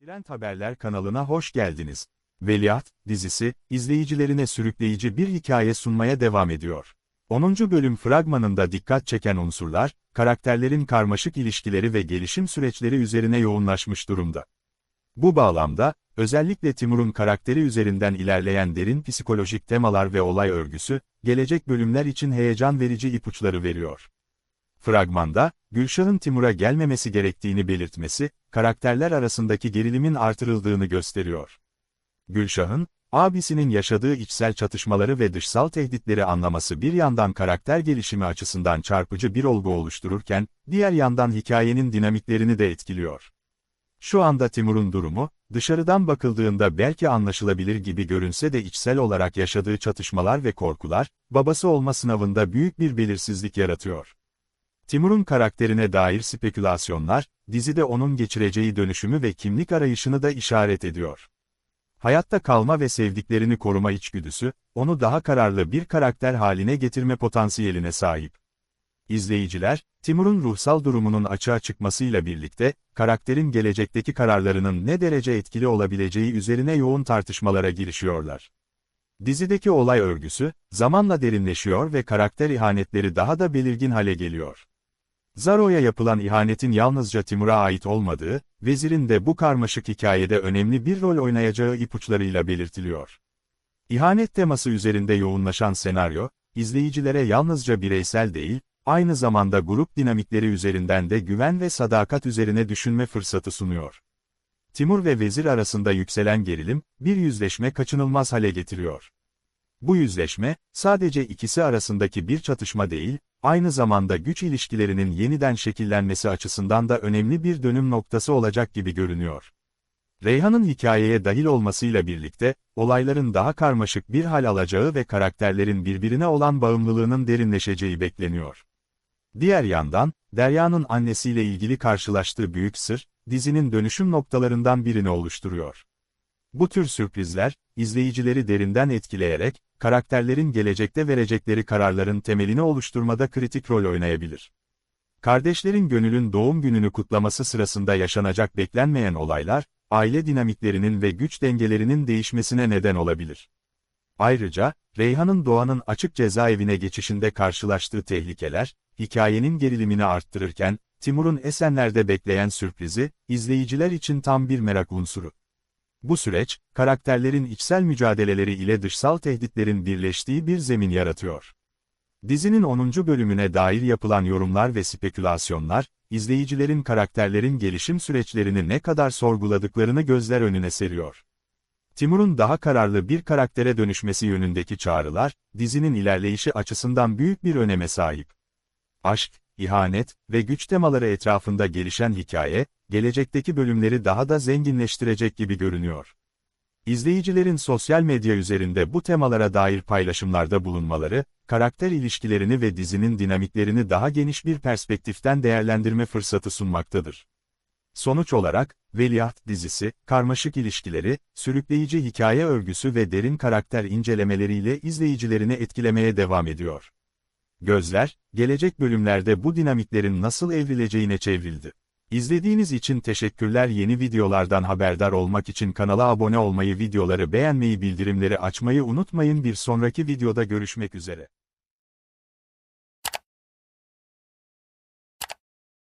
Trend Haberler kanalına hoş geldiniz. Veliaht, dizisi, izleyicilerine sürükleyici bir hikaye sunmaya devam ediyor. 10. bölüm fragmanında dikkat çeken unsurlar, karakterlerin karmaşık ilişkileri ve gelişim süreçleri üzerine yoğunlaşmış durumda. Bu bağlamda, özellikle Timur'un karakteri üzerinden ilerleyen derin psikolojik temalar ve olay örgüsü, gelecek bölümler için heyecan verici ipuçları veriyor. Fragmanda, Gülşah'ın Timur'a gelmemesi gerektiğini belirtmesi, karakterler arasındaki gerilimin artırıldığını gösteriyor. Gülşah'ın, abisinin yaşadığı içsel çatışmaları ve dışsal tehditleri anlaması bir yandan karakter gelişimi açısından çarpıcı bir olgu oluştururken, diğer yandan hikayenin dinamiklerini de etkiliyor. Şu anda Timur'un durumu, dışarıdan bakıldığında belki anlaşılabilir gibi görünse de içsel olarak yaşadığı çatışmalar ve korkular, babası olma sınavında büyük bir belirsizlik yaratıyor. Timur'un karakterine dair spekülasyonlar, dizide onun geçireceği dönüşümü ve kimlik arayışını da işaret ediyor. Hayatta kalma ve sevdiklerini koruma içgüdüsü, onu daha kararlı bir karakter haline getirme potansiyeline sahip. İzleyiciler, Timur'un ruhsal durumunun açığa çıkmasıyla birlikte, karakterin gelecekteki kararlarının ne derece etkili olabileceği üzerine yoğun tartışmalara girişiyorlar. Dizideki olay örgüsü, zamanla derinleşiyor ve karakter ihanetleri daha da belirgin hale geliyor. Zaro'ya yapılan ihanetin yalnızca Timur'a ait olmadığı, vezirin de bu karmaşık hikayede önemli bir rol oynayacağı ipuçlarıyla belirtiliyor. İhanet teması üzerinde yoğunlaşan senaryo, izleyicilere yalnızca bireysel değil, aynı zamanda grup dinamikleri üzerinden de güven ve sadakat üzerine düşünme fırsatı sunuyor. Timur ve vezir arasında yükselen gerilim, bir yüzleşme kaçınılmaz hale getiriyor. Bu yüzleşme, sadece ikisi arasındaki bir çatışma değil, aynı zamanda güç ilişkilerinin yeniden şekillenmesi açısından da önemli bir dönüm noktası olacak gibi görünüyor. Reyhan'ın hikayeye dahil olmasıyla birlikte, olayların daha karmaşık bir hal alacağı ve karakterlerin birbirine olan bağımlılığının derinleşeceği bekleniyor. Diğer yandan, Derya'nın annesiyle ilgili karşılaştığı büyük sır, dizinin dönüşüm noktalarından birini oluşturuyor. Bu tür sürprizler, izleyicileri derinden etkileyerek, karakterlerin gelecekte verecekleri kararların temelini oluşturmada kritik rol oynayabilir. Kardeşlerin Gönül'ün doğum gününü kutlaması sırasında yaşanacak beklenmeyen olaylar, aile dinamiklerinin ve güç dengelerinin değişmesine neden olabilir. Ayrıca, Reyhan'ın Doğan'ın açık cezaevine geçişinde karşılaştığı tehlikeler, hikayenin gerilimini arttırırken, Timur'un Esenler'de bekleyen sürprizi, izleyiciler için tam bir merak unsuru. Bu süreç, karakterlerin içsel mücadeleleri ile dışsal tehditlerin birleştiği bir zemin yaratıyor. Dizinin 10. bölümüne dair yapılan yorumlar ve spekülasyonlar, izleyicilerin karakterlerin gelişim süreçlerini ne kadar sorguladıklarını gözler önüne seriyor. Timur'un daha kararlı bir karaktere dönüşmesi yönündeki çağrılar, dizinin ilerleyişi açısından büyük bir öneme sahip. Aşk, ihanet ve güç temaları etrafında gelişen hikaye, gelecekteki bölümleri daha da zenginleştirecek gibi görünüyor. İzleyicilerin sosyal medya üzerinde bu temalara dair paylaşımlarda bulunmaları, karakter ilişkilerini ve dizinin dinamiklerini daha geniş bir perspektiften değerlendirme fırsatı sunmaktadır. Sonuç olarak, Veliaht dizisi, karmaşık ilişkileri, sürükleyici hikaye örgüsü ve derin karakter incelemeleriyle izleyicilerini etkilemeye devam ediyor. Gözler, gelecek bölümlerde bu dinamiklerin nasıl evrileceğine çevrildi. İzlediğiniz için teşekkürler yeni videolardan haberdar olmak için kanala abone olmayı videoları beğenmeyi bildirimleri açmayı unutmayın bir sonraki videoda görüşmek üzere.